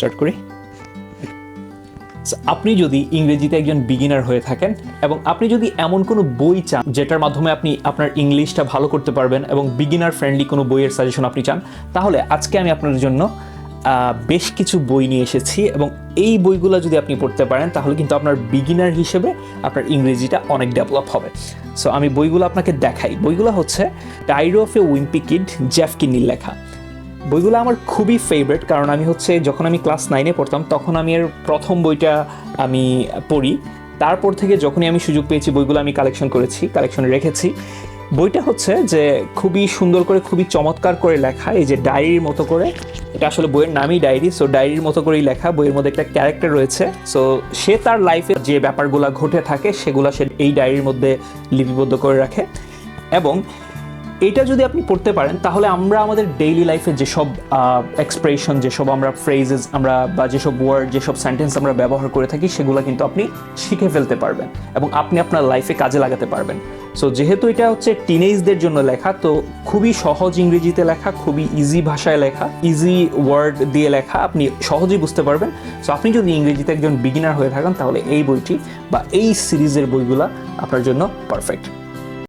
Start করি। আপনি যদি ইংরেজিতে একজন বিগিনার হয়ে থাকেন এবং আপনি যদি এমন কোনো বই চান যেটার মাধ্যমে আপনি আপনার ইংলিশটা ভালো করতে পারবেন এবং বিগিনার ফ্রেন্ডলি কোনো বইয়ের সাজেশন আপনি চান, তাহলে আজকে আমি আপনার জন্য বেশ কিছু বই নিয়ে এসেছি এবং এই বইগুলো যদি আপনি পড়তে পারেন, তাহলে কিন্তু আপনার বিগিনার হিসেবে আপনার ইংরেজিটা অনেক ডেভেলপ হবে। সো আমি বইগুলো আপনাকে দেখাই। বইগুলো হচ্ছে diary of a wimpy kid Jeff কিনির লেখা। বইগুলো আমার খুবই ফেভারিট কারণ আমি হচ্ছে যখন আমি ক্লাস নাইনে পড়তাম, তখন আমি এর প্রথম বইটা আমি পড়ি। তারপর থেকে যখনই আমি সুযোগ পেয়েছি, বইগুলো আমি কালেকশন করেছি কালেকশনে রেখেছি। বইটা হচ্ছে যে খুবই সুন্দর করে, খুবই চমৎকার করে লেখা, এই যে ডায়েরির মতো করে। এটা আসলে বইয়ের নামই ডায়েরি সো ডায়েরির মতো করেই লেখা। বইয়ের মধ্যে একটা ক্যারেক্টার রয়েছে সো সে তার লাইফে যে ব্যাপারগুলো ঘটে থাকে, সেগুলো সে এই ডায়েরির মধ্যে লিপিবদ্ধ করে রাখে। এবং এটা যদি আপনি পড়তে পারেন, তাহলে আমরা আমাদের ডেইলি লাইফে যেসব এক্সপ্রেশন যেসব আমরা ফ্রেজেস আমরা বা যেসব ওয়ার্ড যেসব সেন্টেন্স আমরা ব্যবহার করে থাকি, সেগুলো কিন্তু আপনি শিখে ফেলতে পারবেন এবং আপনি আপনার লাইফে কাজে লাগাতে পারবেন। সো যেহেতু এটা হচ্ছে টিনেজদের জন্য লেখা, তো খুবই সহজ ইংরেজিতে লেখা, খুবই ইজি ভাষায় লেখা ইজি ওয়ার্ড দিয়ে লেখা, আপনি সহজেই বুঝতে পারবেন। সো আপনি যদি ইংরেজিতে একজন বিগিনার হয়ে থাকেন, তাহলে এই বইটি বা এই সিরিজের বইগুলা আপনার জন্য পারফেক্ট